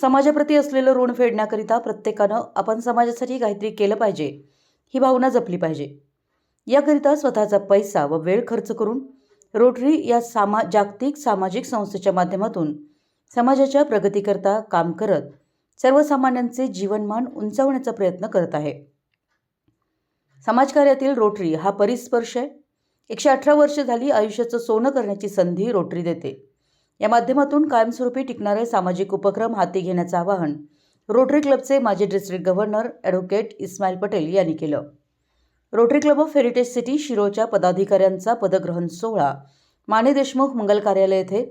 समाजाप्रती असलेलं ऋण फेडण्याकरिता प्रत्येकानं आपण समाजासाठी काहीतरी केलं पाहिजे. ही भावना जपली पाहिजे. याकरिता स्वतःचा पैसा व वेळ खर्च करून रोटरी या सामा जागतिक सामाजिक संस्थेच्या माध्यमातून समाजाच्या प्रगतीकरता काम करत सर्वसामान्यांचे जीवनमान उंचावण्याचा प्रयत्न करत आहे. समाजकार्यातील रोटरी हा परिस्पर्श आहे. एकशे अठरा वर्ष झाली आयुष्याचं सोनं करण्याची संधी रोटरी देते. या माध्यमातून कायमस्वरूपी टिकणारे सामाजिक उपक्रम हाती घेण्याचं आवाहन रोटरी क्लबचे माजी district governor advocate Ismail Patel यांनी केलं. Rotary club of heritage city शिरोच्या पदाधिकाऱ्यांचा पदग्रहण सोहळा माने देशमुख मंगल कार्यालय येथे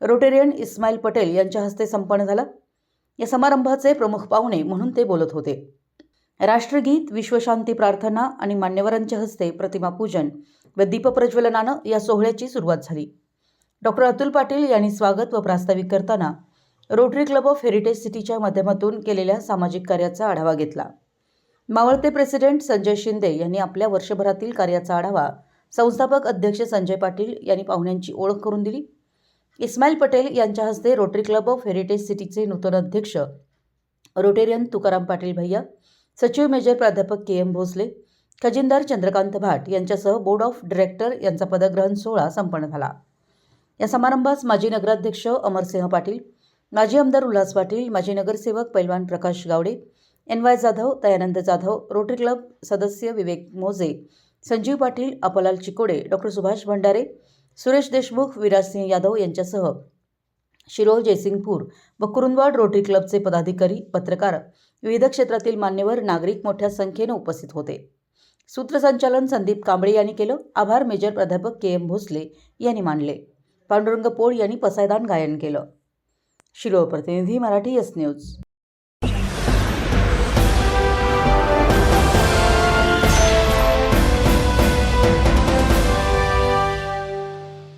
रोटेरियन इस्माईल पटेल यांच्या हस्ते संपन्न झाला. या समारंभाचे प्रमुख पाहुणे म्हणून ते बोलत होते. राष्ट्रगीत विश्वशांती प्रार्थना आणि मान्यवरांच्या हस्ते प्रतिमापूजन व दीपप्रज्वलनानं या सोहळ्याची सुरुवात झाली. डॉक्टर अतुल पाटील यांनी स्वागत व प्रास्ताविक करताना रोटरी क्लब ऑफ हेरिटेज सिटीच्या माध्यमातून केलेल्या सामाजिक कार्याचा आढावा घेतला. मावळते प्रेसिडेंट संजय शिंदे यांनी आपल्या वर्षभरातील कार्याचा आढावा संस्थापक अध्यक्ष संजय पाटील यांनी पाहुण्यांची ओळख करून दिली. इस्माईल पटेल यांच्या हस्ते रोटरी क्लब ऑफ हेरिटेज सिटीचे नूतन अध्यक्ष रोटेरियन तुकाराम पाटील भैया सचिव मेजर प्राध्यापक के एम भोसले खजिनदार चंद्रकांत भाट यांच्यासह बोर्ड ऑफ डिरेक्टर यांचा पदग्रहण सोहळा संपन्न झाला. या समारंभास माजी नगराध्यक्ष अमरसिंह पाटील माजी आमदार उल्हास पाटील माजी नगरसेवक पैलवान Prakash Gawade N Y Jadhav Dayanand Jadhav rotary club सदस्य विवेक मोजे संजीव पाटील अपलाल चिकोडे डॉक्टर सुभाष भंडारे सुरेश देशमुख विराजसिंह यादव यांच्यासह शिरोळ जयसिंगपूर व कुरुंदवाड रोटरी क्लबचे पदाधिकारी पत्रकार विविध क्षेत्रातील मान्यवर नागरिक मोठ्या संख्येनं उपस्थित होते. सूत्रसंचालन संदीप कांबळे यांनी केलं. आभार मेजर प्राध्यापक के एम भोसले यांनी मानले. पांडुरंग पोळ यांनी पसायदान गायन केलं. शिरोळ प्रतिनिधी मराठी एस न्यूज